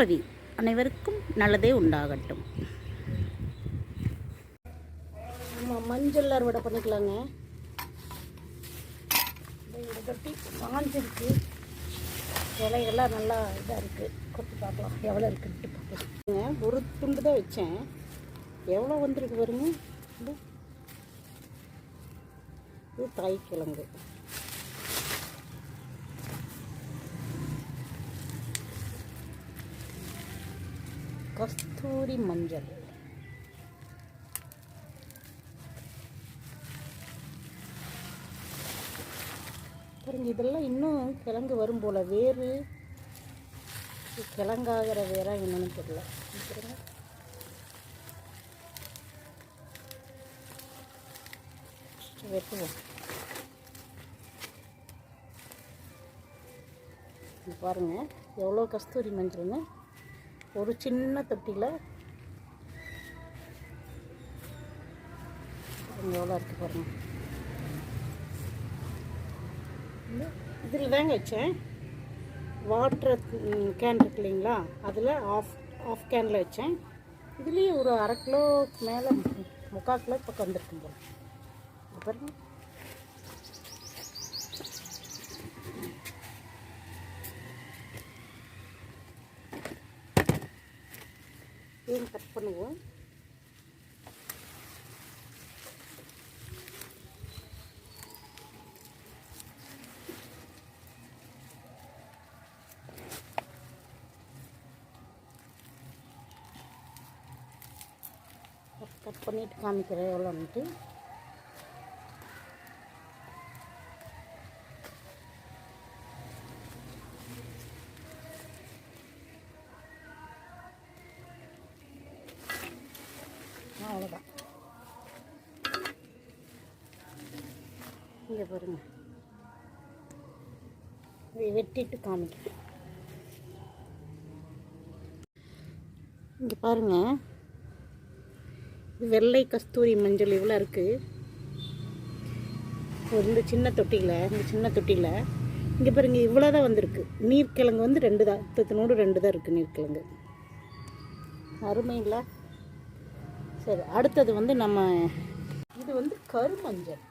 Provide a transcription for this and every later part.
திருப்பதி. அனைவருக்கும் நல்லதே உண்டாகட்டும். நம்ம மஞ்சள் அறுவடை பண்ணிக்கலாங்க. இந்த காஞ்சிருக்கு. இலையெல்லாம் நல்லா இதாக இருக்குது கொத்தி பார்க்கலாம். எவ்வளோ இருக்குன்ட்டு பார்க்கலாம். ஒரு துண்டு தான் வச்சேன். எவ்வளோ வந்திருக்கு பாருங்க. இது தாய்க்கிழங்கு. கஸ்தூரி மஞ்சள். பாருங்க இதெல்லாம் இன்னும் கிழங்கு வரும் போல். வேறு கிழங்காகிற வேறா என்னன்னு தெரியல. வெட்டுவோம். பாருங்கள் பாருங்க எவ்வளோ கஸ்தூரி மஞ்சள்னு. ஒரு சின்ன தொட்டியில் எவ்வளோ இருக்கு பாருங்க. இதில் தாங்க வச்சேன். வாட்டர் கேன் இருக்கு இல்லைங்களா? அதில் ஆஃப் ஆஃப் கேனில் வச்சேன். இதுலேயும் ஒரு அரை கிலோக்கு மேலே முக்கால் கிலோ பக்கம் வந்துருக்கும் போல பாருங்க இதையும் கட் பண்ணுவோம் கட் பண்ணிட்டு காமிக்கிறேன் எவ்வளோன்ட்டு அவ்வளோதான் இங்கே பாருங்க. இதை வெட்டிட்டு காமிக்கிறேன். இங்கே பாருங்கள் வெள்ளை கஸ்தூரி மஞ்சள் இவ்வளோ இருக்குது ஒரு இந்த சின்ன தொட்டியில் இந்த சின்ன தொட்டியில். இங்கே பாருங்க இவ்வளோ தான் வந்திருக்கு. நீர்க்கிழங்கு வந்து ரெண்டு தான் தத்தினோடு ரெண்டு தான் இருக்குது நீர்க்கிழங்கு அருமைங்களா சரி அடுத்தது வந்து நம்ம இது வந்து கருமஞ்சள்.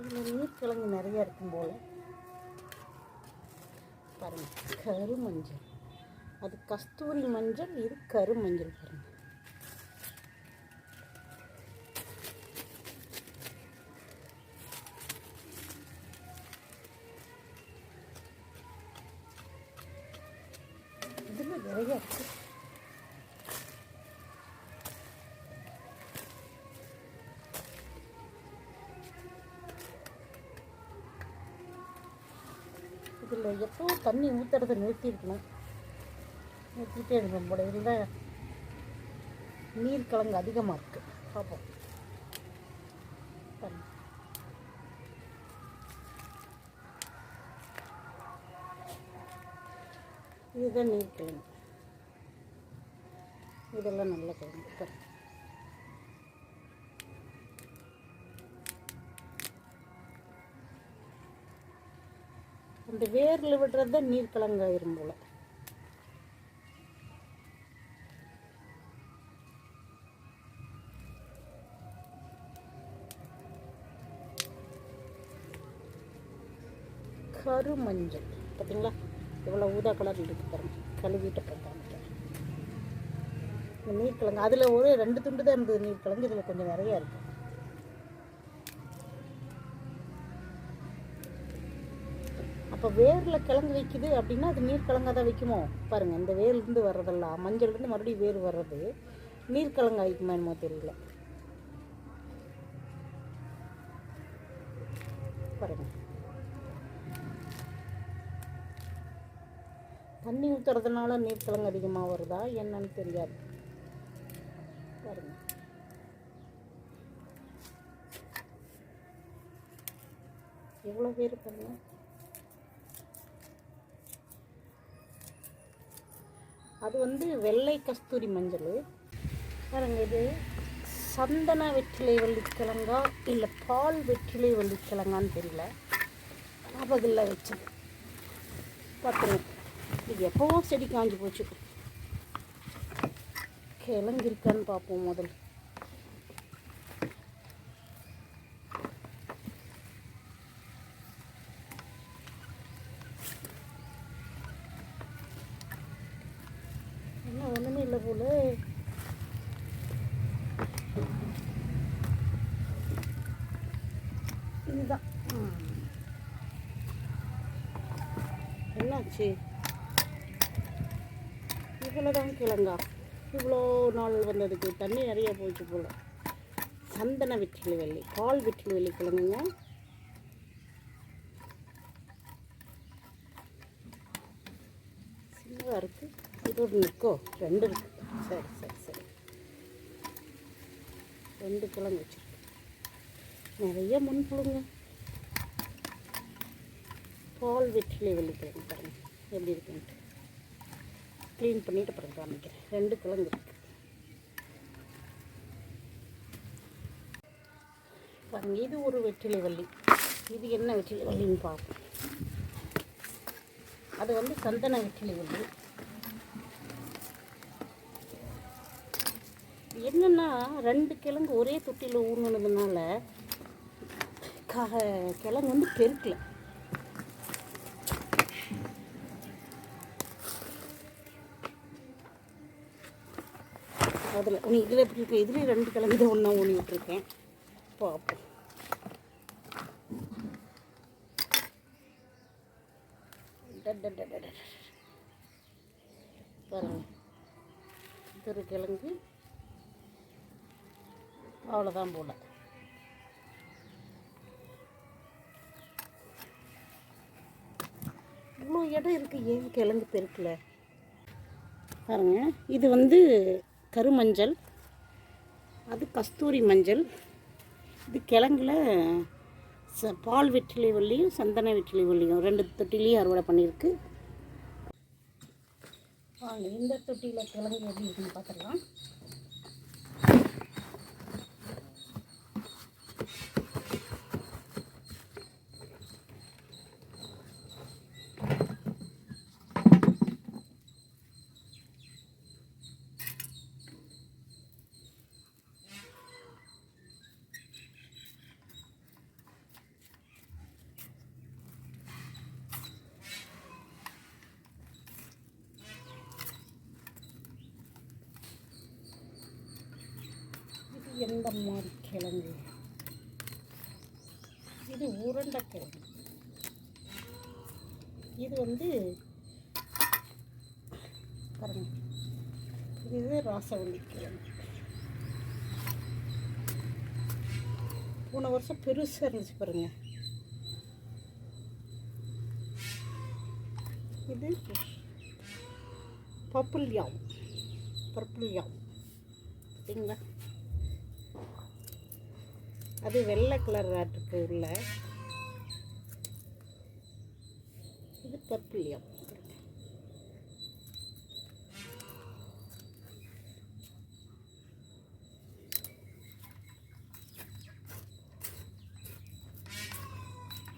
இதில் நீர்க்கிழங்கு நிறையா இருக்கும் போல். பாருங்கள் கருமஞ்சள். அது கஸ்தூரி மஞ்சள் இது கருமஞ்சள் பாருங்கள் நூத்தரத்தை நிறுத்தி இருக்கணும் நிறுத்திட்டே இருக்கணும் போல இதில் நீர் கலங்கு அதிகமாக இருக்குது பார்ப்போம் இதுதான் நீர் கிழங்கு இதெல்லாம் நல்ல கிழங்கு அந்த வேரில் விடுறது தான் நீர் கிழங்காயிரும் போல கருமஞ்சள் பார்த்தீங்களா எவ்வளோ ஊதா கலர் இருக்கு பாருங்க. கழுவிட்டு பார்த்தாங்க நீர் நீர்க்கிழங்கு அதில் ஒரு ரெண்டு துண்டு தான் இருந்தது நீர்க்கிழங்கு இதில் கொஞ்சம் நிறையா இருக்கு. அப்போ வேரில் கிழங்கு வைக்குது அப்படின்னா அது நீர்க்கிழங்கா தான் வைக்குமோ? பாருங்கள் இந்த வேர்லேருந்து வர்றதெல்லாம் மஞ்சள்லேருந்து மறுபடியும் வேர் வர்றது நீர்க்கிழங்கா வைக்குமா என்னமோ தெரியல. பாருங்க. தண்ணி ஊற்றுறதுனால நீர்க்கிழங்கு அதிகமாக வருதா என்னன்னு தெரியாது. பாருங்க. எவ்வளோ பேர் பாருங்க. அது வந்து வெள்ளை கஸ்தூரி மஞ்சள். பாருங்க இது சந்தன வெற்றிலை வள்ளிக்கிழங்கா இல்லை பால் வெற்றிலை வள்ளிக்கிழங்கான்னு தெரியல. ஞாபகம் வச்சு வச்சது. பார்த்துருங்க இது எப்போவோ செடி காஞ்சி போச்சு. கிழங்கு இருக்கான்னு பார்ப்போம் முதல்ல என்ன ஒன்றுமே இல்லை போல இதுதான். என்னாச்சு? இவ்வளோ தான் கிழங்கா. இவ்வளோ நாள் வந்ததுக்கு தண்ணி நிறைய போயிடுச்சு போல். சந்தன வெற்றிலை வெள்ளி பால் வெற்றிலை வெள்ளி கிழங்குங்க. சின்னதாக இருக்குது இது ஒரு நிற்கோ ரெண்டு இருக்கு. சரி சரி சரி. ரெண்டு கிழங்கு வச்சுருக்கோம் நிறைய முன்புழுங்க. பால் வெற்றிலை வெள்ளிக்கிழங்கு பாருங்க. எப்படி இருக்குன்ட்டு க்ளீன் பண்ணிட்டு அப்புறம் காமிக்கிறேன். ரெண்டு கிழங்கு இருக்கு. பாருங்க இது ஒரு வெற்றிலை வள்ளி. இது என்ன வெற்றிலை வள்ளின்னு பார்ப்போம். அது வந்து சந்தன வெற்றிலை வள்ளி. என்னென்னா ரெண்டு கிழங்கு ஒரே தொட்டியில் ஊறினதுனால க கிழங்கு வந்து பெருக்கல. அதில் உனி இதில் எப்படி இருக்கு? இதுலேயும் ரெண்டு கிழங்கு தான் ஒன்றா ஊனி விட்டுருக்கேன். பார்ப்போம் டடடடடட. பாருங்க. இது ஒரு கிழங்கு. அவ்வளோதான் போல. இவ்வளோ இடம் இருக்குது ஏன் கிழங்கு பெருக்கல பாருங்க இது வந்து கருமஞ்சள் அது கஸ்தூரி மஞ்சள். இது கிழங்குல ச பால் வெற்றிலை வள்ளியும் சந்தன வெற்றிலை வள்ளியும் ரெண்டு தொட்டிலையும் அறுவடை பண்ணியிருக்கு. இந்த தொட்டியில் கிழங்கு எப்படி இருக்குன்னு பார்த்துடலாம் இது கிழங்கு இது உருண்டைக்கிழங்கு. இது வந்து பாருங்க. இது ராசவள்ளி கிழங்கு போன வருஷம் பெருசாக இருந்துச்சு பாருங்க. இது பப்புள் யாம் பர்பிள் யாம் பார்த்தீங்களா அது வெள்ளை கலர் ஆட்டுக்கு உள்ள இது பர்பிளியம்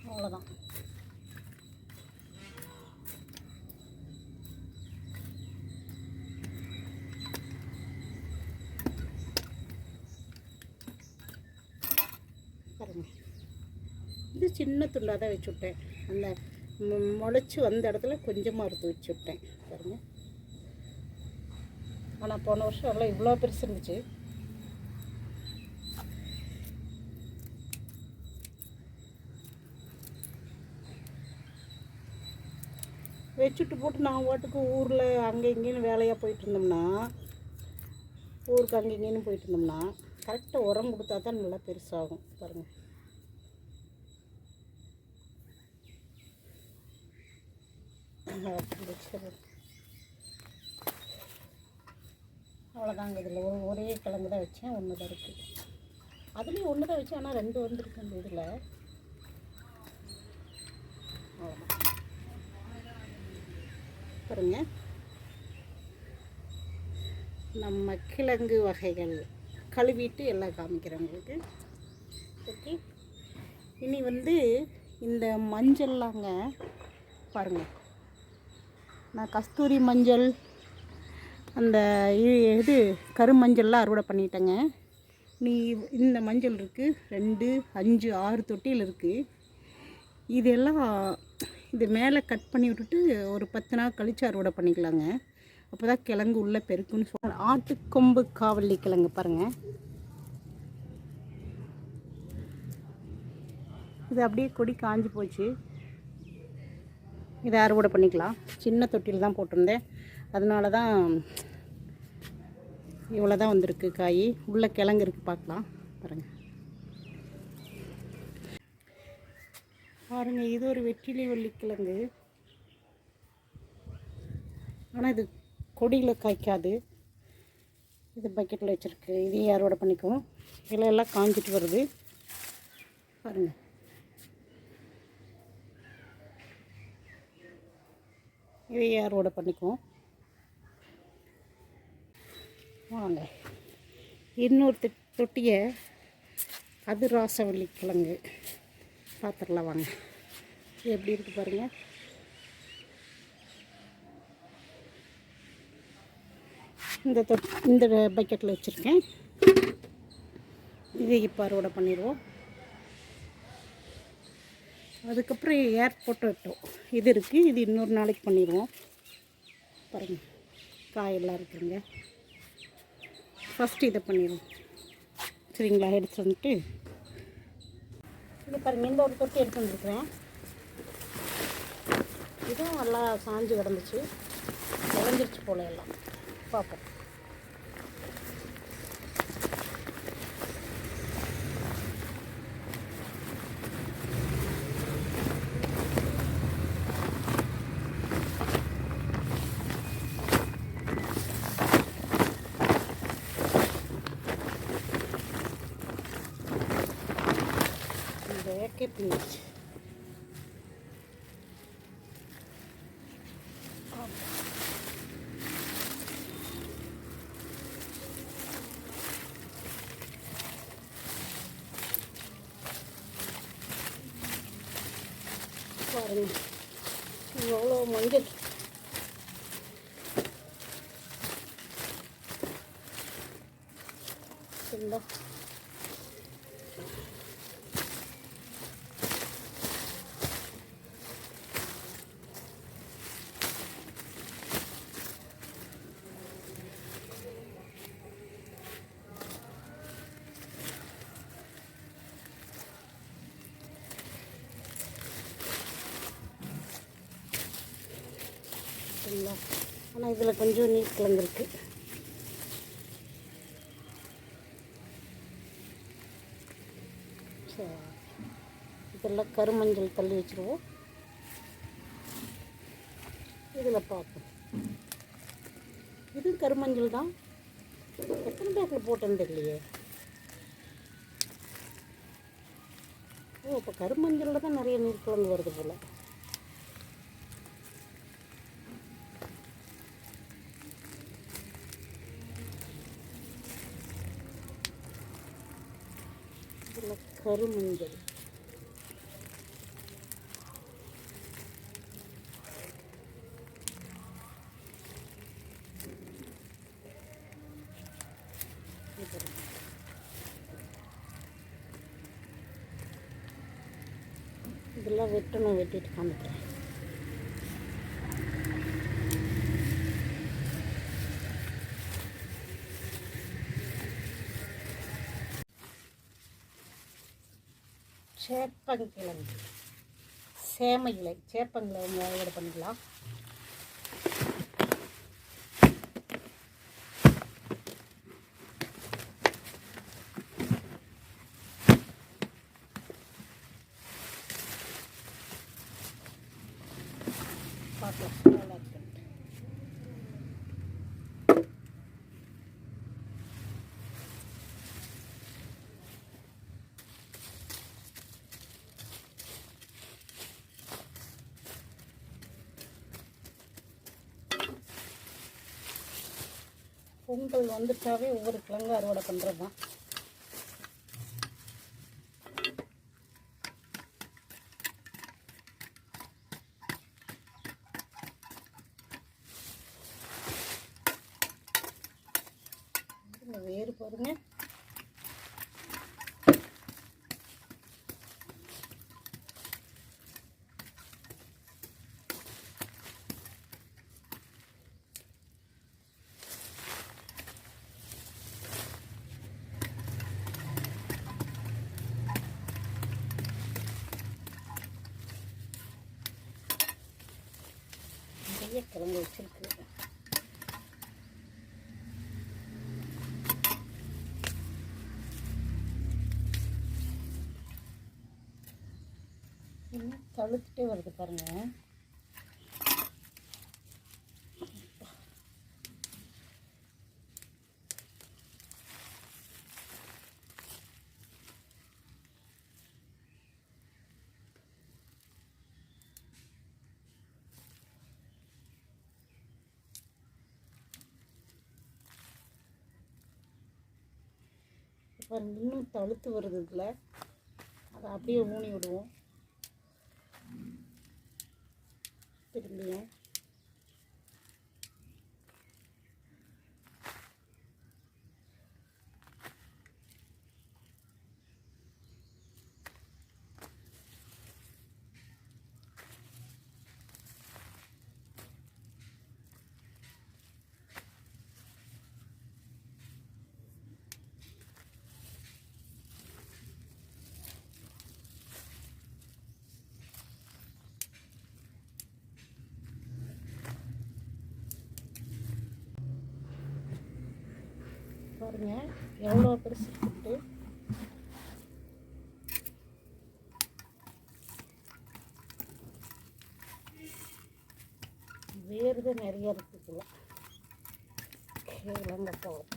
அவ்வளோதான் பாருங்க இது சின்ன துண்டாக தான் வச்சு விட்டேன். அந்த முளைச்சி வந்த இடத்துல கொஞ்சமாக அறுத்து வச்சு விட்டேன். பாருங்க. ஆனால் போன வருஷம் எல்லாம் இவ்வளோ பெருசு இருந்துச்சு. வச்சுட்டு போட்டு நான் வாட்டுக்கு ஊரில் அங்கே இங்கேன்னு வேலையாக போயிட்டு இருந்தோம்னா ஊருக்கு அங்கே இங்கேன்னு போயிட்டு இருந்தோம்னா கரெக்டாக உரம் கொடுத்தா தான் நல்லா பெருசாகும். பாருங்கள் அவ்வளோதாங்க இதில். ஒரு ஒரே கிழங்கு தான் வச்சேன் ஒன்று தான் இருக்குது அதுலேயும் ஒன்று தான் வச்சேன் ஆனால் ரெண்டு வந்துருக்கு அந்த இதில். அவ்வளோதான் பாருங்க. நம்ம கிழங்கு வகைகள் கழுவிட்டு எல்லாம் காமிக்கிறேன் உங்களுக்கு. ஓகே இனி வந்து இந்த மஞ்சள்லாங்க பாருங்கள் நான் கஸ்தூரி மஞ்சள் அந்த இது கருமஞ்சள்லாம் அறுவடை பண்ணிட்டேங்க. நீ இந்த மஞ்சள் இருக்குது ரெண்டு அஞ்சு ஆறு தொட்டியில் இருக்குது இதெல்லாம் இது மேலே கட் பண்ணி விட்டுட்டு ஒரு பத்து நாள் கழித்து அறுவடை பண்ணிக்கலாங்க. அப்போ தான் கிழங்கு உள்ளே பெருக்குன்னு சொல்ல ஆட்டுக்கொம்பு காவல்லி கிழங்கு பாருங்கள் இது அப்படியே கொடி காஞ்சி போச்சு. இதை அறுவடை பண்ணிக்கலாம்? சின்ன தொட்டியில் தான் போட்டிருந்தேன். அதனால தான் இவ்வளோ தான் வந்திருக்கு காய். உள்ளே கிழங்கு இருக்குது பார்க்கலாம். பாருங்கள் பாருங்கள் இது ஒரு வெற்றிலை வள்ளிக்கிழங்கு ஆனால் இது கொடியில் காய்க்காது. இது பக்கெட்டில் வச்சுருக்கு. இதையும் அறுவடை பண்ணிக்குவோம்? இலையெல்லாம் காஞ்சிட்டு வருது. பாருங்கள் இதையும் அறுவடை பண்ணிக்குவோம். வாங்க. இன்னொரு தொட்டியை அது ராசவள்ளி கிழங்கு. பார்த்துடலாம் வாங்க. எப்படி இருக்குது பாருங்கள் இந்த தொட் இந்த பக்கெட்டில் வச்சுருக்கேன். இதை இப்போ அறுவடை பண்ணிடுவோம். அதுக்கப்புறம் ஏர்போர்ட் விட்டோம். இது இருக்குது இது இன்னொரு நாளைக்கு பண்ணிடுவோம். பாருங்கள் காயெல்லாம் இருக்குதுங்க. ஃபஸ்ட்டு இதை பண்ணிடுவோம். சரிங்களா? எடுத்து வந்துட்டு. இது பாருங்கள் இந்த ஒரு தொட்டி எடுத்து வந்துருக்குறேன். இதுவும் நல்லா சாஞ்சு கிடந்துச்சு. உடஞ்சிருச்சு போல எல்லாம். பார்ப்போம். Ой. ஆனால் இதில் கொஞ்சம் நீர் கலந்துருக்கு. சரி. இதெல்லாம் கருமஞ்சள் தள்ளி வச்சுருவோம். இதில் பார்ப்போம். இது கருமஞ்சள் தான். எத்தனை பேக்கில் போட்டேன்னு தெரியலையே. ஓ இப்போ கருமஞ்சளில் தான் நிறைய நீர் கலந்து வருது போல். கருமஞ்சள். இதெல்லாம் வெட்டணும் வெட்டிட்டு காமிக்கிறேன். சேப்பங்கிழங்கு சேம இலை சேப்பங்கிழங்கு அறுவடை பண்ணிக்கலாம். பார்க்கலாம் நல்லா இருக்குன்ட்டு பொங்கல் வந்துட்டாவே ஒவ்வொரு கிழங்கு அறுவடை பண்ணுறது தான் பாருங்க நிறைய கிழங்கு வச்சிருக்கு. இன்னும் தழுத்துட்டே வருது பாருங்க. இப்போ இன்னும் தழுத்து வருது இதில். அதை அப்படியே ஊனி விடுவோம். திரும்பியும். பாருங்க. எவ்வளோ பெருசு புட்டு. வேர்தான் நிறைய இருக்குதுல கிழங்க போகும்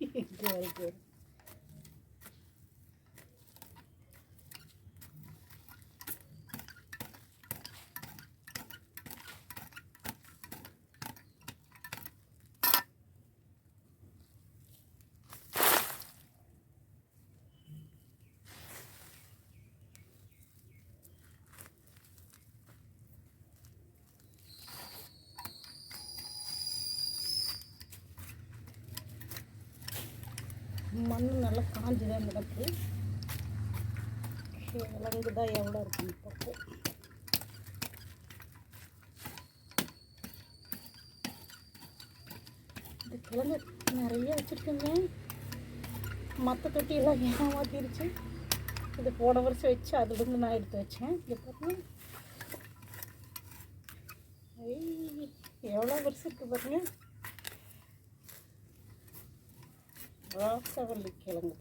Good, good. மண் நல்லா காஞ்சி தான் கிடக்கு விலங்கு தான் எவ்வளோ இருக்கும் பக்கம்? இந்த கிழங்கு நிறைய வச்சுருக்கேங்க. மற்ற தொட்டியெல்லாம் ஏமாத்திருச்சு இது போன வருஷம் வச்சு அதுலேருந்து நான் எடுத்து வச்சேன். இங்கே பாருங்க. எவ்வளோ வருஷம் இருக்குது பாருங்க. റോസവള്ളിക്കിഴങ്ങ്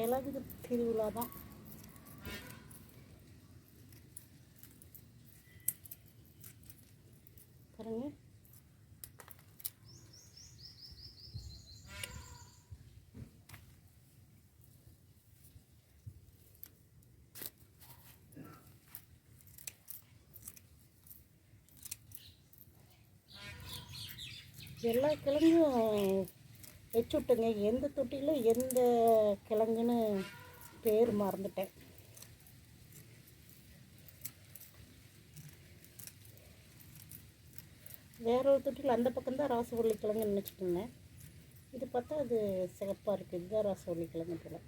கிழங்கு திருவிழா தான். பாருங்க. எல்லா கிழங்கும் வச்சு விட்டுங்க. எந்த தொட்டியில் எந்த கிழங்குன்னு பேர் மறந்துட்டேன். வேற ஒரு தொட்டியில் அந்த பக்கம் தான் ராசவள்ளி கிழங்கு நினச்சிட்டு இருந்தேன் இது பார்த்தா அது சிகப்பாக இருக்குது இதுதான் ராசவள்ளி கிழங்கு போல்.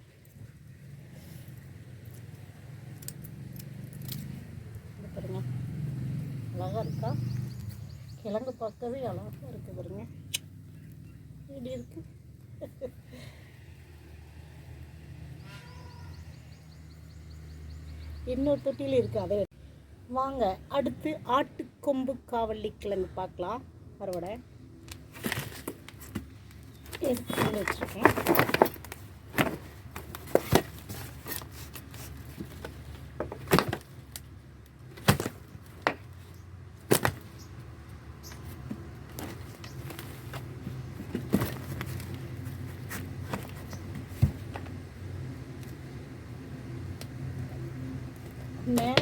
பாருங்க. அழகாக இருக்கா? கிழங்கு பார்க்கவே அழகாக இருக்குது பாருங்க. இப்படி இருக்கு இன்னொரு தொட்டியில் இருக்கு அதே வாங்க அடுத்து ஆட்டுக்கொம்பு காவல்லி கிழங்கு பார்க்கலாம். அறுவடை எடுத்து வச்சுருக்கேன்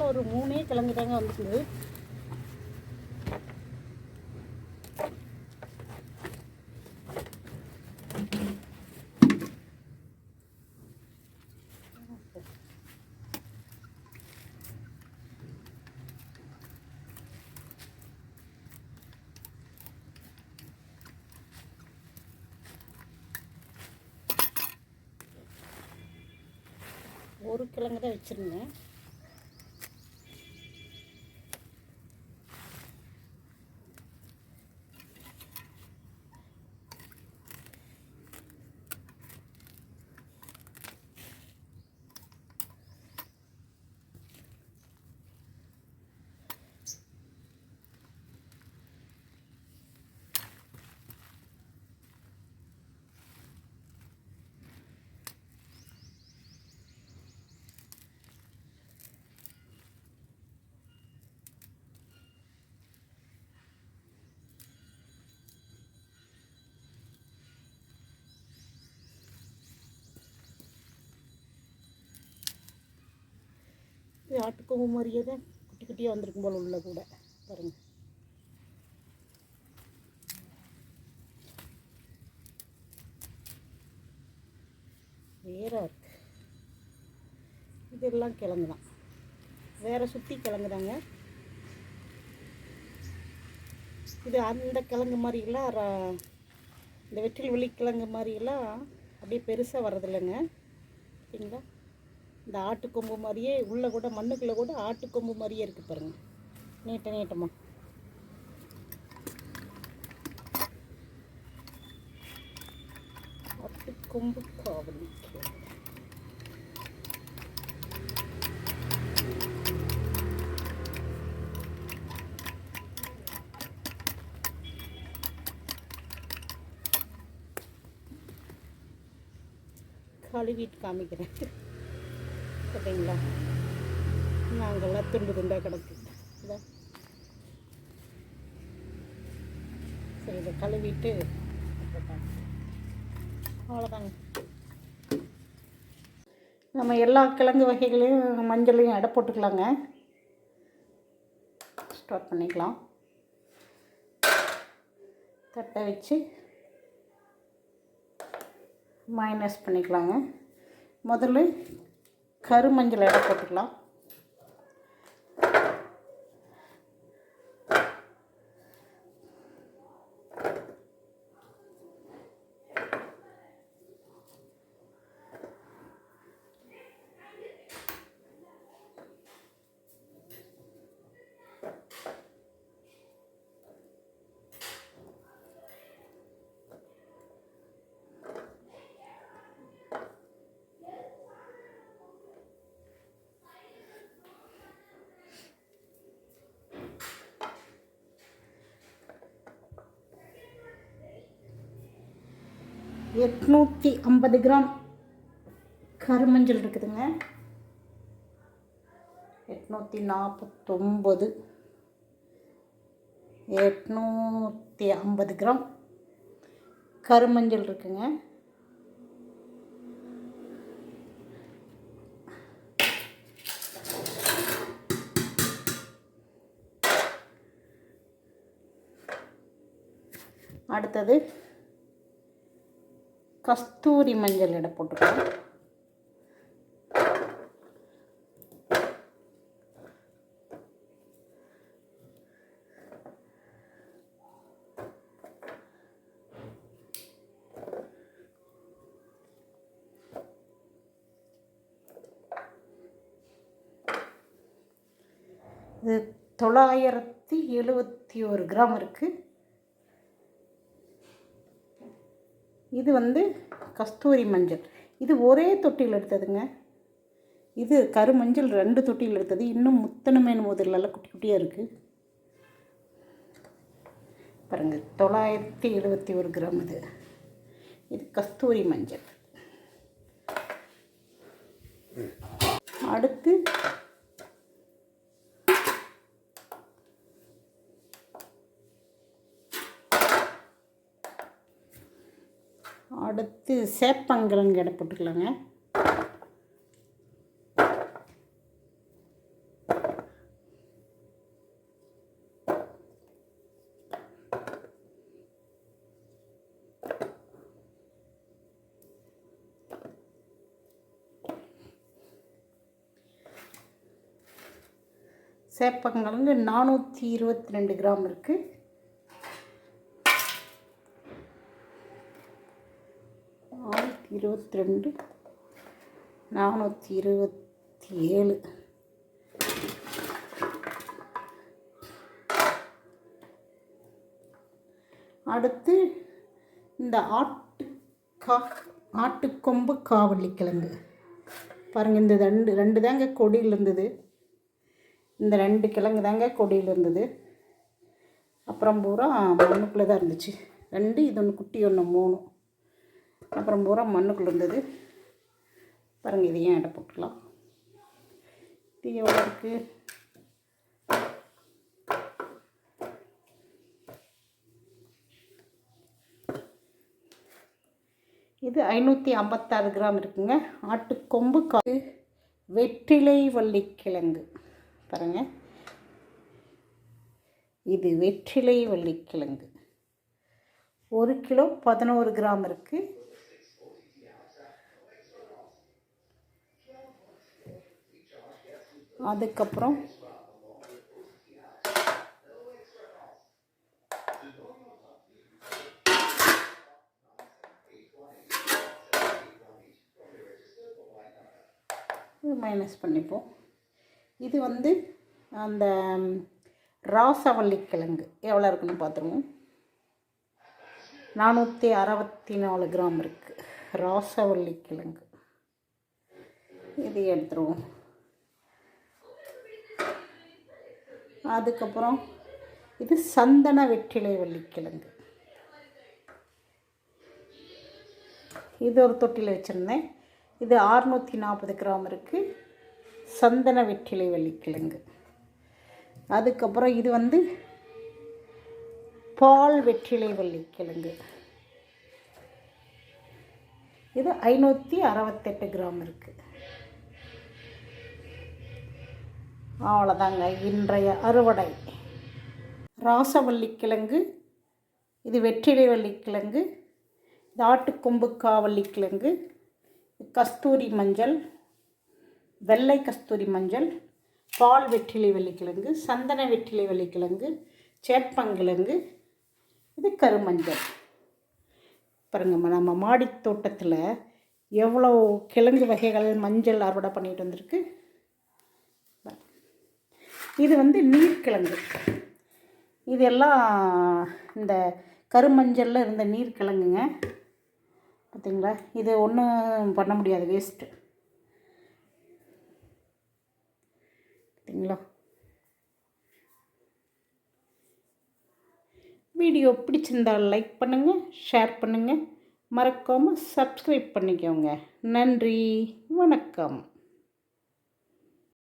ஒரு மூணே கிழங்கு தாங்க வந்துருக்குது ஒரு கிழங்கு தான் வச்சுருந்தேன். இது மாதிரியே தான் குட்டி குட்டியாக வந்திருக்கும் போல் உள்ள கூட. பாருங்க. வேற இருக்கு. இதெல்லாம் கிழங்கு தான் வேற சுற்றி கிழங்கு தாங்க இது அந்த கிழங்கு மாதிரிலாம் இந்த வெற்றில் வெளி கிழங்கு மாதிரிலாம் அப்படியே பெருசாக வர்றதில்லைங்க. சரிங்களா? இந்த ஆட்டுக்கொம்பு மாதிரியே உள்ளே கூட மண்ணுக்குள்ளே கூட ஆட்டுக்கொம்பு மாதிரியே இருக்குது பாருங்கள் நீட்ட நீட்டமா. ஆட்டுக்கொம்பு காவலி. கழுவிட்டு காமிக்கிறேன். பார்த்தீங்களா நாங்கள்லாம் துண்டு துண்டாக கிடக்கு. சரி இதை கழுவிட்டு அவ்வளோதாங்க நம்ம எல்லா கிழங்கு வகைகளையும் மஞ்சளையும் எடை போட்டுக்கலாங்க. ஸ்டார்ட் பண்ணிக்கலாம். தட்டை வச்சு மைனஸ் பண்ணிக்கலாங்க. முதல்ல கருமஞ்சள் இடம் போட்டுக்கலாம். எட்நூற்றி ஐம்பது கிராம் கருமஞ்சள் இருக்குதுங்க. எட்நூற்றி நாற்பத்தொம்பது. எட்நூற்றி ஐம்பது கிராம் கருமஞ்சள் இருக்குங்க. அடுத்தது கஸ்தூரி மஞ்சள் எடை போட்டுக்கலாம் இது தொள்ளாயிரத்தி எழுபத்தி ஒரு கிராம் இருக்குது இது வந்து கஸ்தூரி மஞ்சள். இது ஒரே தொட்டியில் எடுத்ததுங்க. இது கருமஞ்சள் ரெண்டு தொட்டியில் எடுத்தது. இன்னும் முத்தனமேன் முதல்லலாம் குட்டி குட்டியாக இருக்குது பாருங்கள் தொள்ளாயிரத்தி எழுபத்தி ஒரு கிராம் இது. இது கஸ்தூரி மஞ்சள். அடுத்து அடுத்து சேப்பங்கிழங்கு எடை போட்டுக்கலாங்க. சேப்பங்கிழங்கு நானூற்றி இருபத்தி ரெண்டு கிராம் இருக்குது இருபத்தி ரெண்டு நானூற்றி இருபத்தி ஏழு. அடுத்து இந்த ஆட்டு கா ஆட்டுக்கொம்பு காவலி கிழங்கு. பாருங்கள் இந்த ரெண்டு ரெண்டு தாங்க கொடியில் இருந்தது. இந்த ரெண்டு கிழங்கு தாங்க கொடியில் இருந்தது. அப்புறம் பூரா மண்ணுக்குள்ளே தான் இருந்துச்சு. ரெண்டு இது ஒன்று குட்டி ஒன்று மூணு. அப்புறம் பூரா மண்ணுக்குள்ளே இருந்தது. பாருங்கள் இதையும் எடை போட்டுக்கலாம். இது எவ்வளோ இருக்குது இது ஐநூற்றி ஐம்பத்தாறு கிராம் இருக்குங்க. ஆட்டுக்கொம்பு காது வெற்றிலை வள்ளிக்கிழங்கு. பாருங்கள் இது வெற்றிலை வள்ளிக்கிழங்கு. ஒரு கிலோ பதினோரு கிராம் இருக்குது அதுக்கப்புறம் இது மைனஸ் பண்ணிப்போம். இது வந்து அந்த ராசவள்ளி கிழங்கு எவ்வளோ இருக்குன்னு பார்த்துருவோம். நானூற்றி அறுபத்தி நாலு கிராம் இருக்குது ராசவள்ளி கிழங்கு இது எடுத்துருவோம். அதுக்கப்புறம் இது சந்தன வெற்றிலை வள்ளிக்கிழங்கு. இது ஒரு தொட்டியில் வச்சுருந்தேன். இது அறுநூற்றி நாற்பது கிராம் இருக்குது சந்தன வெற்றிலை வள்ளிக்கிழங்கு. அதுக்கப்புறம் இது வந்து பால் வெற்றிலை வள்ளிக்கிழங்கு. இது ஐநூற்றி அறுபத்தெட்டு கிராம் இருக்குது அவ்வளோதாங்க இன்றைய அறுவடை. ராசவள்ளிக்கிழங்கு இது வெற்றிலை வள்ளிக்கிழங்கு இது ஆட்டுக்கொம்புக்காவள்ளி கிழங்கு கஸ்தூரி மஞ்சள் வெள்ளை கஸ்தூரி மஞ்சள் பால் வெற்றிலை வள்ளிக்கிழங்கு சந்தன வெற்றிலை வள்ளிக்கிழங்கு சேப்பங்கிழங்கு இது கருமஞ்சள். பாருங்கம்மா நம்ம மாடி தோட்டத்தில் எவ்வளோ கிழங்கு வகைகள் மஞ்சள் அறுவடை பண்ணிட்டு வந்திருக்கு. இது வந்து நீர்க்கிழங்கு. இதெல்லாம் இந்த கருமஞ்சளில் இருந்த நீர்க்கிழங்குங்க. பார்த்தீங்களா இது ஒன்றும் பண்ண முடியாது வேஸ்ட்டு பார்த்தீங்களா வீடியோ பிடிச்சிருந்தால் லைக் பண்ணுங்கள் ஷேர் பண்ணுங்கள் மறக்காமல் சப்ஸ்கிரைப் பண்ணிக்கோங்க. நன்றி வணக்கம்.